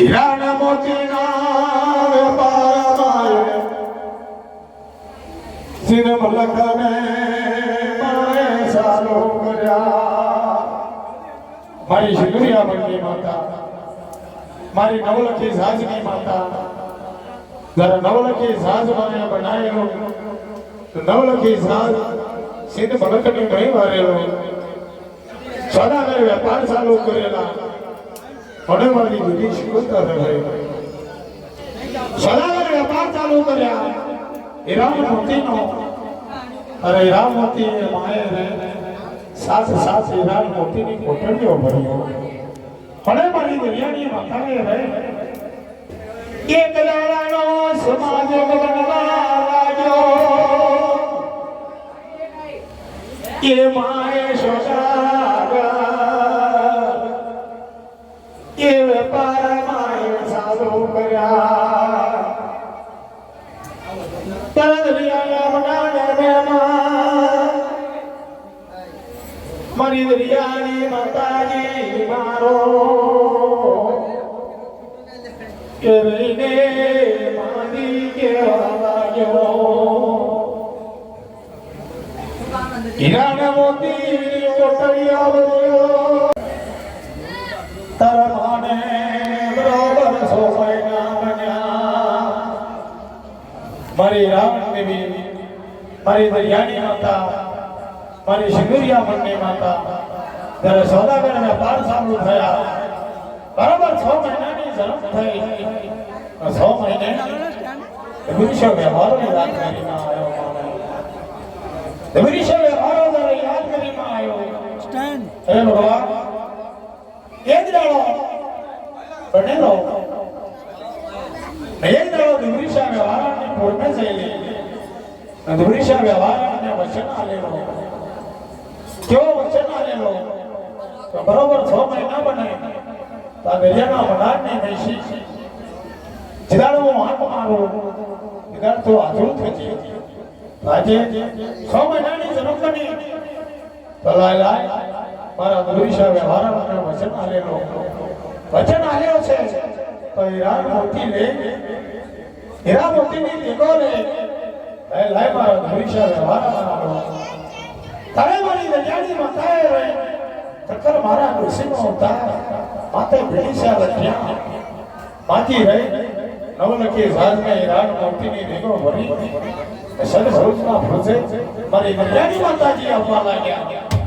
હીરાના મોતીના વેપારમાં સિર મલકને મારે સારો કર્યા. મારી શિગરિયા બંને માતા, મારી નવલખી સાજની માતા. જરા નવલખી સાજ મને બનાવેલો નવલખી સાજ સિદ્ધ મલકને નહીં વારેલો સોદાગર વેપાર ચાલુ કરેલા. પડેવાળી બધી શીખવતા રહે સોદાગર વેપાર ચાલુ કર્યા. હીરામ મોતીનો અરે હીરામ મોતી એ માએ રે સાત સાત હીરામ મોતીની કોટડીઓ ભર્યો પડેવાળી દરિયાની માતાએ રે સમાજ બનવા એ મારી દરિયાની માતાજી મારો કે રહીને મારી કેવા મોતી મારી દરિયાની માતા મારી શિગુરિયા મંડની માતા જ્યારે સોદાગર અને પાર સાંભળું થયા બરાબર છ મહિનાની જન્મ થઈ. છ મહિને વિશે વ્યવહારોની વાત કરીમાં આવ્યો વિશે વ્યવહારો દ્વારા યાદ કરીમાં આવ્યો. સ્ટેન્ડ. હે ભગવાન એ જ બનેલો એ જ વ્યવહારાની પૂર્ણ થયેલી દુરીશા વ્યવહારાને વચન આલેલો કેવો વચન આલેલો તો બરોબર છ મહિના બને તો આ દરિયાના વડાડને બેસી જીદાડો હાથ મારો જીદાડ તો આધુર થઈ આજે છ મહિનાની જન્મ બની તો લાય લાય મારા દુરીશા વ્યવહારાને વચન આલેલો વચન આલ્યો છે તો હીરા મોતી લે હીરા મોતીની દીકો લે લાય ભવિષ્ય દુરીશા વ્યવહારાને તારે મારી દરિયાની માતાએ રે ચક્કર મારા કૃષિનો અવતાર માતે ભેડીશા લખ્યા માથી રહી. નવલખી ઝાડને હીરા મોતીની દીકો ભરી. સદ ભરૂચના ભૂસે મારી દરિયાની માતાજી આવવા લાગ્યા.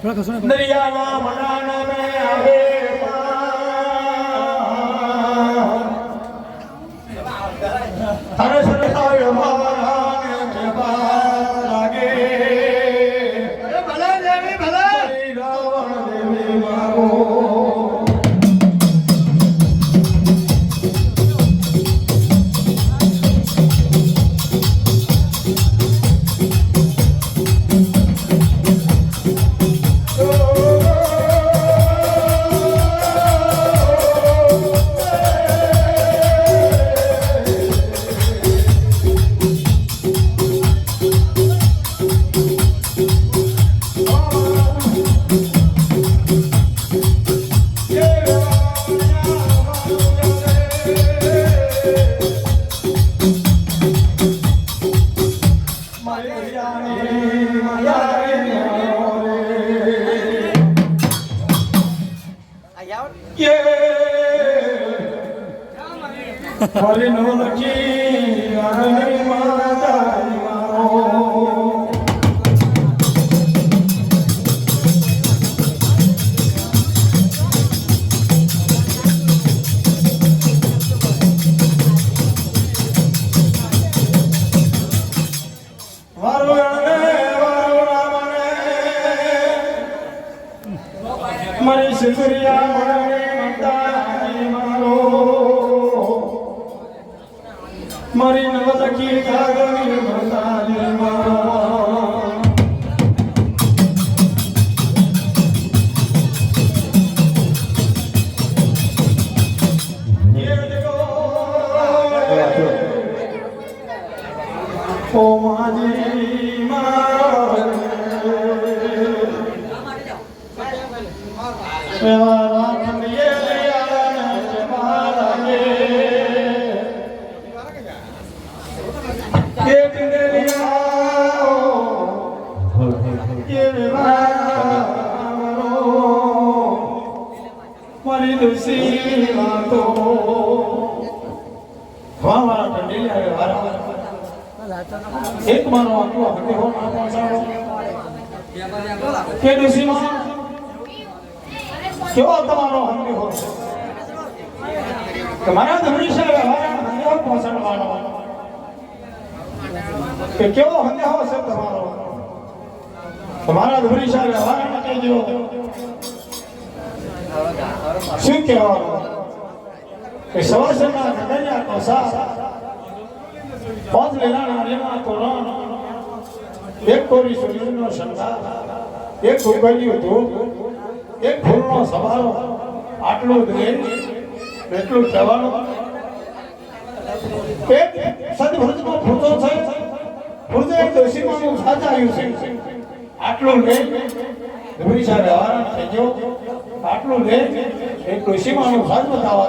થોડા કસો દરિયાના મનાને મે આવે દુસી એક મારો હકે કે દુસીમાં કેવો તમારો હંગે હો? તમારા ધમણી છે વ્યવહાર હંગે હો પહોંચાડવાનો કે કેવો હંગે હો છે તમારો? તમારા ધમણી સાહેબ વ્યવહાર ને કહેજો શું કહેવાનું? કે સવાસના તો કોસા પાંચ લીલાના તો રણ એક કોરી સૂર્યનો સંધા એક ગુરબાઈનું ધૂપ, એક ફૂલનો સવારો આટલું જ નહીં, એટલું કહેવાનું. એક સદભુજનો ફૂટો છે હૃદય દોષીમાનું સાચાયું છે આટલું નહીં. ધૂળી સાથે વ્યવહાર થજો આટલું નહીં એક દોષીમાનું સાજ બતાવવા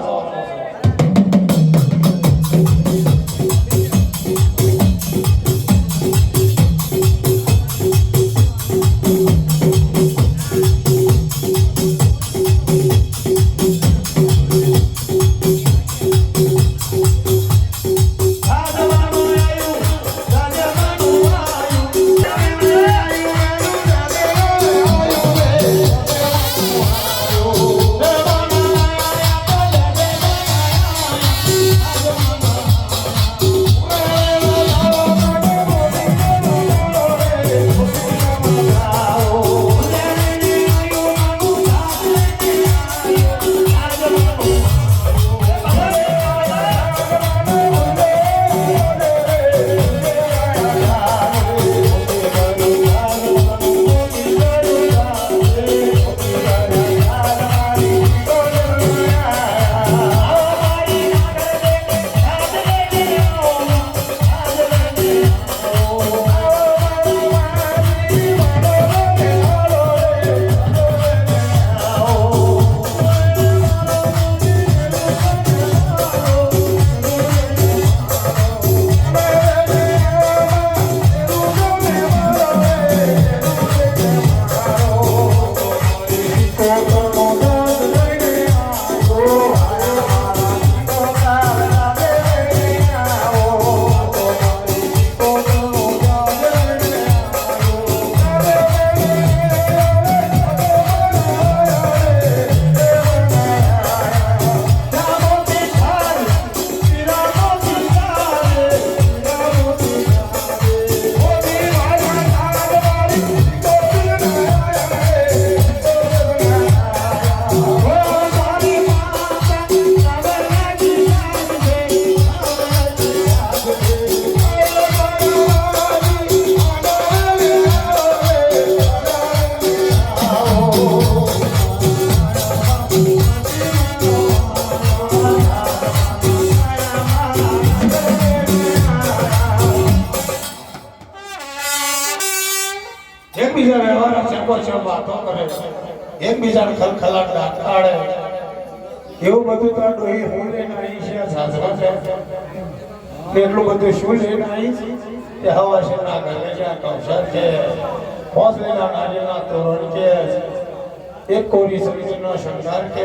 વ્યવહાર ચેકો છે વાતો કરે એકબીજાને ખલખલાટ દાટાડે એવું બધું તો ડોહી હું લઈને આવી છે, સાસરા છે. એટલું બધું શું લઈને આવી કે હવા છે, ના ઘરે છે કૌશલ છે. હોસ લેના તોરણ કે એક કોરી સમીનો શણગાર કે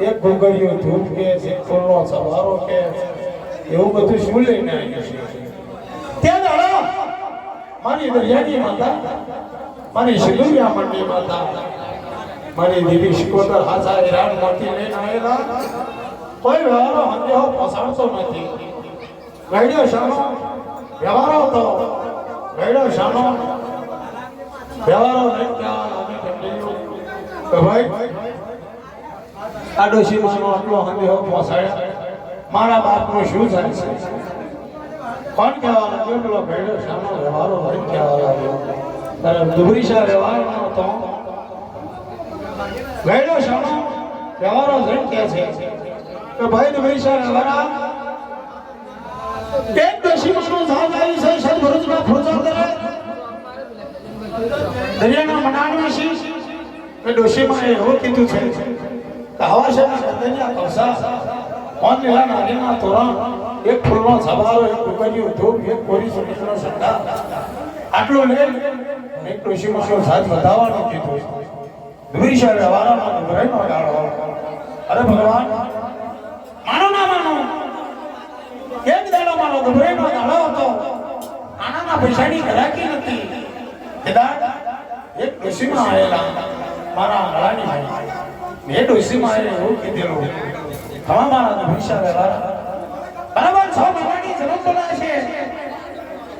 એક ઘૂઘરીયો ધૂપ કે છે ફૂલનો સવારો કે એવું બધું શું લઈને આવી છે? ત્યાં દાડા, મારી દરિયાની માતા મારી શિલુરિયા મંડી માતા, મારી દીદી શિકોતર હાસા હેરાન મોતી લઈને આવેલા. કોઈ વ્યવહારો હંદેહો પસાડતો નથી. ગયડો શાનો, વ્યવહારો તો ગયડો શાનો, વ્યવહારો નહીં ત્યાં અમે ભાઈ, આ ડોશીમાનો આટલો હંદેહો પહોંચાડ્યા મારા બાપનું શું થાય છે? કોણ કહેવા લાગ્યો? પેલો ગયડો શાનો વ્યવહારો લઈને કહેવા વ્યવહારનો હતો. ગયડો શાનો વ્યવહારો જણ કે છે. કે ભાઈ દુબરીશા વ્યવહારા એક દશીમાનો સાથ આવી છે સદ ભરૂચમાં પ્રચાર કરે દરિયાના મનાણમાં શીશ કે ડોશીમાં એવું કીધું છે કે હવાશના ગંદનિયા કવસા કોણ લીલા નાગીના તોરણ, એક ફૂલનો સવારો એક ટુકડીઓ ધૂપ, એક કોરી સુમીનો સંડા આટલું લે એક સાથ દુરીશા વ્યવહારમાં દુરાઈનો ડાળો અરે ભગવાન, માનો નથી. એક ડોશીમાં આવેલા મારા આંગળાની ભાઈ મેં ડોશીમાં આવીને કીધેલું. હવે મારા વ્યવહાર બરાબર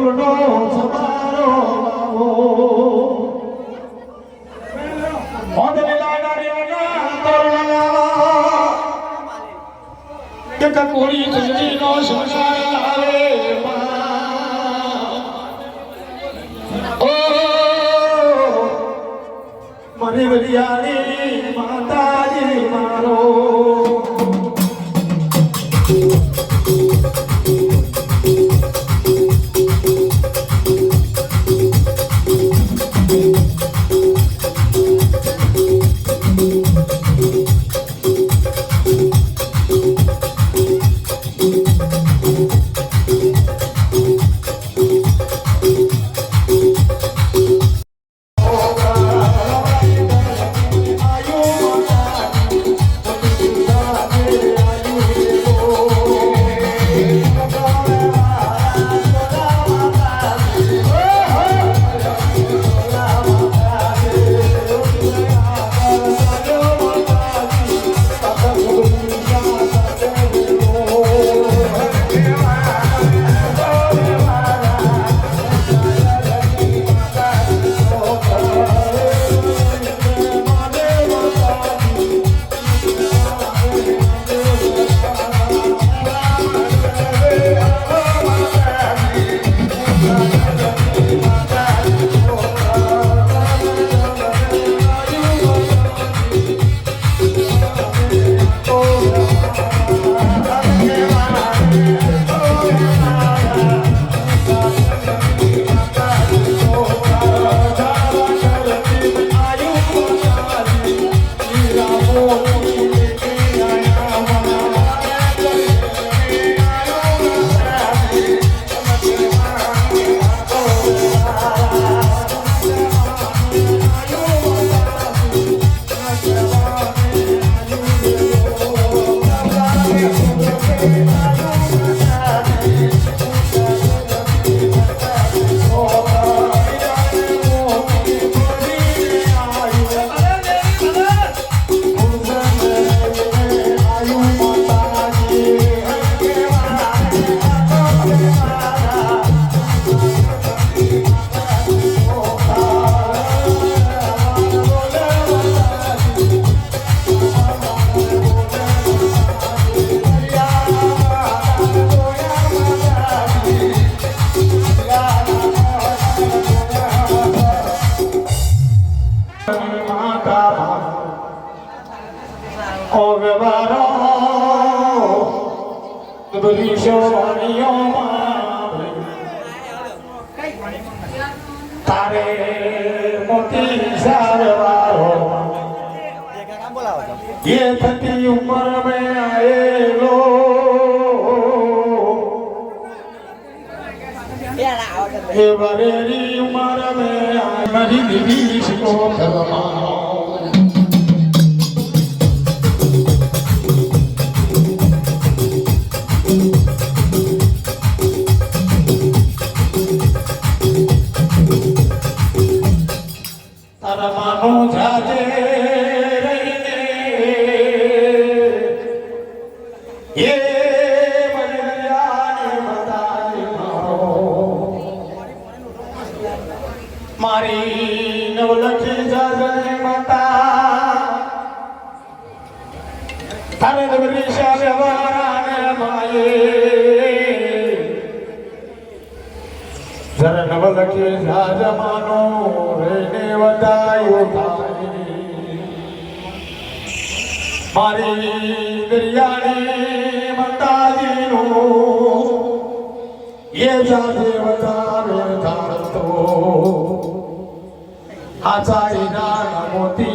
ફૂલનો સમારો લાવો કોળી તુલસીનો શણગાર લાવે માં. ઓ મારી વડિયાળી માતાજી para મારી નવલખી જાજે માતા. તારે દબરી શાવ્યવારાને માયે. જરા નવલખી જાજમાનો રેને વધાયો તારી મારી માતાજીનું ये જાતે વધારે ધારતો. આચારી ના મોતી માએ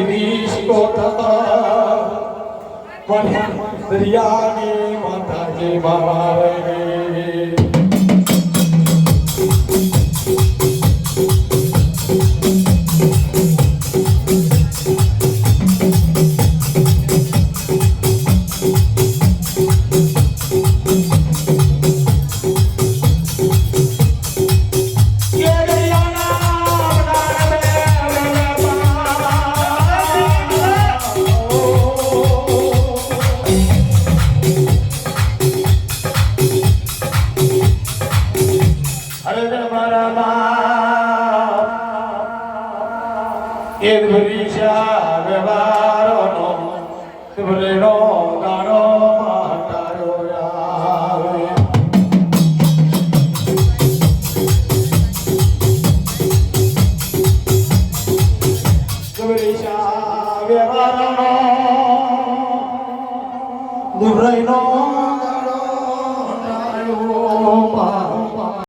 દેવી શિકોતા મને દરિયાની માતાજી મારે કે